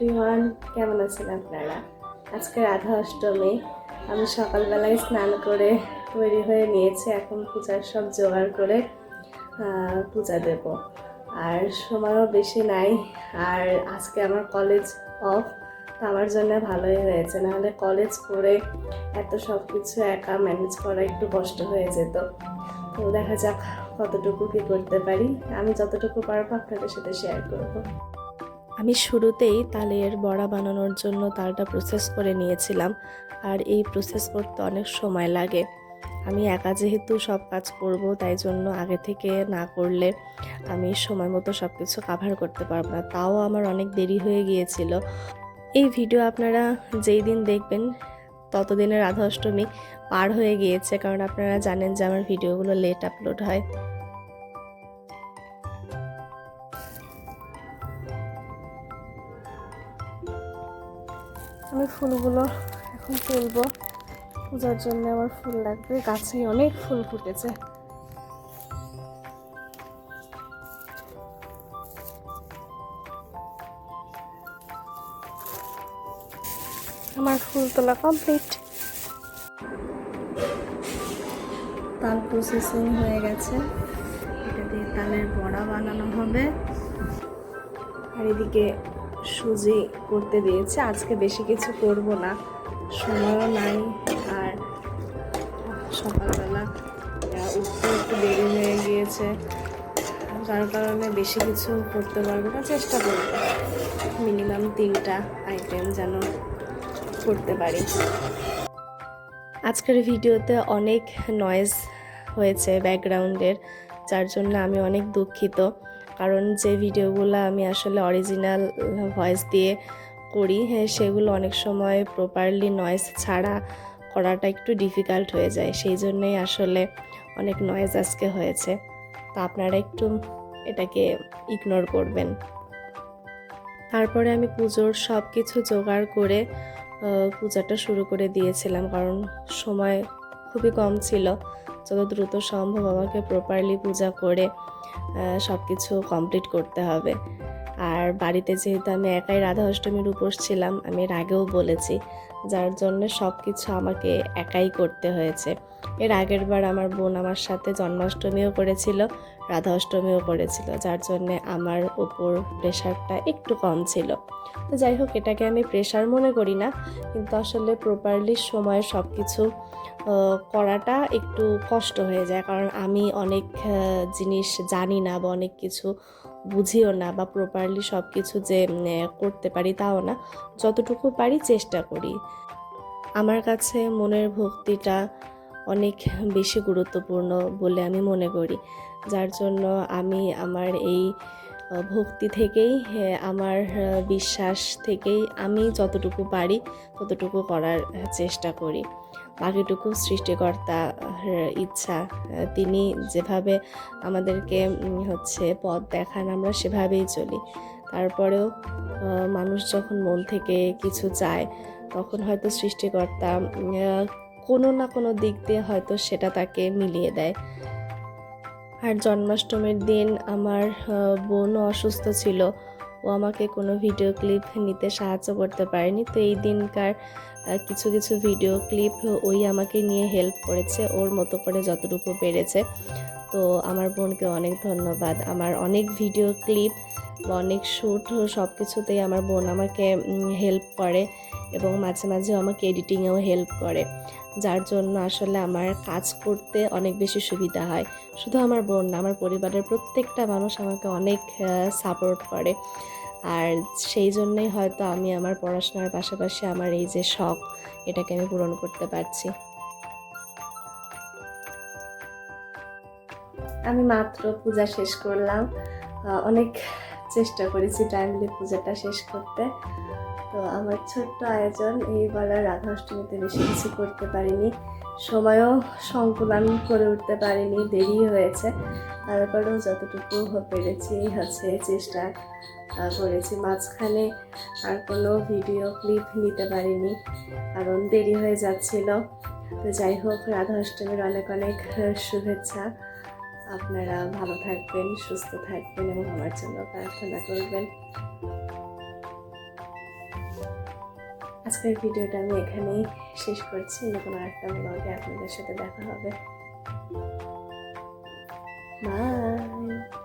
Everyone, কেমন আছেন আপনারা? আজকে রাধা অষ্টমী। আমি সকালবেলায় স্নান করে তৈরি হয়ে নিয়েছি। এখন পূজার সব জোগাড় করে পূজা দেব। আর সময়ও বেশি নাই। আর আজকে আমার কলেজ অফ আমার জন্য ভালোই হয়েছে। নাহলে কলেজ করে এত সব কিছু একা ম্যানেজ করা একটু কষ্ট হয়ে যেত। তো দেখা যাক কতটুকু কি করতে পারি। আমি যতটুকু পারব আপনাদের সাথে শেয়ার করব। আমি শুরুতেই তালের বড়া বানানোর জন্য তালটা প্রসেস করে নিয়েছিলাম, আর এই প্রসেস করতে অনেক সময় লাগে। আমি একা যেহেতু সব কাজ করব, তাই জন্য আগে থেকে না করলে আমি সময় মতো সব কিছু কাভার করতে পারব না। তাও আমার অনেক দেরি হয়ে গিয়েছিল। এই ভিডিও আপনারা যেই দিন দেখবেন, ততদিনের রাধা অষ্টমী পার হয়ে গিয়েছে, কারণ আপনারা জানেন যে আমার ভিডিওগুলো লেট আপলোড হয়। আমি ফুলগুলো এখন তুলবো। পূজার জন্য আমার ফুল লাগবে। গাছে অনেক ফুল ফুটেছে। আমার ফুল তোলা কমপ্লিট। তাল প্রসেসিং হয়ে গেছে। এটা দিয়ে তালের বড়া বানানো হবে। আর এদিকে সুজি করতে দিয়েছে। আজকে বেশি কিছু করব না। সময়ও নাই আর সকালবেলা উঠতে একটু দেরি হয়ে গিয়েছে, যার কারণে বেশি কিছু করতে পারব না। চেষ্টা করব মিনিমাম তিনটা আইটেম যেন করতে পারি। আজকের ভিডিওতে অনেক নয়েজ হয়েছে ব্যাকগ্রাউন্ডের যার জন্য আমি অনেক দুঃখিত। কারণ যে ভিডিওগুলো আমি আসলে অরিজিনাল ভয়েস দিয়ে করি হ্যাঁ সেগুলো অনেক সময় প্রপারলি নয়েজ ছাড়া করাটা একটু ডিফিকাল্ট হয়ে যায়। সেই জন্যই আসলে অনেক নয়েজ আজকে হয়েছে। তা আপনারা একটু এটাকে ইগনোর করবেন। তারপরে আমি পুজোর সব কিছু জোগাড় করে পূজাটা শুরু করে দিয়েছিলাম, কারণ সময় খুবই কম ছিল। যত দ্রুত সম্ভব আমাকে প্রপারলি পূজা করে সব কিছু কমপ্লিট করতে হবে। আর বাড়িতে যেহেতু আমি একাই রাধা অষ্টমীর উপোস ছিলাম, আমি এর আগেও বলেছি যার জন্য সব কিছু আমাকে একাই করতে হয়েছে। এর আগের বার আমার বোন আমার সাথে জন্মাষ্টমীও করেছিল রাধা অষ্টমীও করেছিল, যার জন্যে আমার ওপর প্রেশারটা একটু কম ছিল। তো যাই হোক, এটাকে আমি প্রেশার মনে করি না, কিন্তু আসলে প্রপারলি সময় সব কিছু করাটা একটু কষ্ট হয়ে যায়। কারণ আমি অনেক জিনিস জানি না বা অনেক কিছু বুঝিও না বা প্রপারলি সব কিছু যে করতে পারি তাও না। যতটুকু পারি চেষ্টা করি। আমার কাছে মনের ভক্তিটা অনেক বেশি গুরুত্বপূর্ণ বলে আমি মনে করি। যার জন্য আমি আমার এই ভক্তি থেকেই আমার বিশ্বাস থেকেই আমি যতটুকু পারি ততটুকু করার চেষ্টা করি। বাকিটুকু সৃষ্টিকর্তা ইচ্ছা তিনি যেভাবে আমাদেরকে হচ্ছে পথ দেখান আমরা সেভাবেই চলি। তারপরেও মানুষ যখন মন থেকে কিছু চায় তখন হয়তো সৃষ্টিকর্তা কোনো না কোনো দিক দিয়ে হয়তো সেটা তাকে মিলিয়ে দেয়। আর জন্মাষ্টমীর দিন আমার বোনও অসুস্থ ছিল। ও আমাকে কোনো ভিডিও ক্লিপ নিতে সাহায্য করতে পারেনি। তো এই দিনকার কিছু কিছু ভিডিও ক্লিপ ওই আমাকে নিয়ে হেল্প করেছে। ওর মতো করে যতটুকু পেরেছে। তো আমার বোনকে অনেক ধন্যবাদ। আমার অনেক ভিডিও ক্লিপ অনেক শ্যুট সব কিছুতেই আমার বোন আমাকে হেল্প করে। এবং মাঝে মাঝে আমাকে এডিটিংয়েও হেল্প করে, যার জন্য আসলে আমার কাজ করতে অনেক বেশি সুবিধা হয়। শুধু আমার বোন না, আমার পরিবারের প্রত্যেকটা মানুষ আমাকে অনেক সাপোর্ট করে। আর সেই জন্যই হয়তো আমি আমার পড়াশোনার পাশাপাশি আমার এই যে শখ, এটাকে আমি পূরণ করতে পারছি। আমি মাত্র পূজা শেষ করলাম। অনেক চেষ্টা করেছি টাইমলি পূজাটা শেষ করতে। তো আমার ছোট্ট আয়োজন এইবার আর রাধা অষ্টমীতে বেশি কিছু করতে পারিনি। সময়ও সংকুলন করে উঠতে পারিনি, দেরি হয়েছে। তারপরেও যতটুকু পেরেছি, হচ্ছে চেষ্টা করেছি। মাঝখানে আর কোনো ভিডিও ক্লিপ নিতে পারিনি, কারণ দেরি হয়ে যাচ্ছিল। তো যাই হোক রাধা অষ্টমীর অনেক অনেক শুভেচ্ছা। আপনারা ভালো থাকবেন, সুস্থ থাকবেন এবং আমার জন্য প্রার্থনা করবেন। আজকের ভিডিওটা আমি এখানেই শেষ করছি। যখন একটা ব্লগে আপনাদের সাথে দেখা হবে। বাই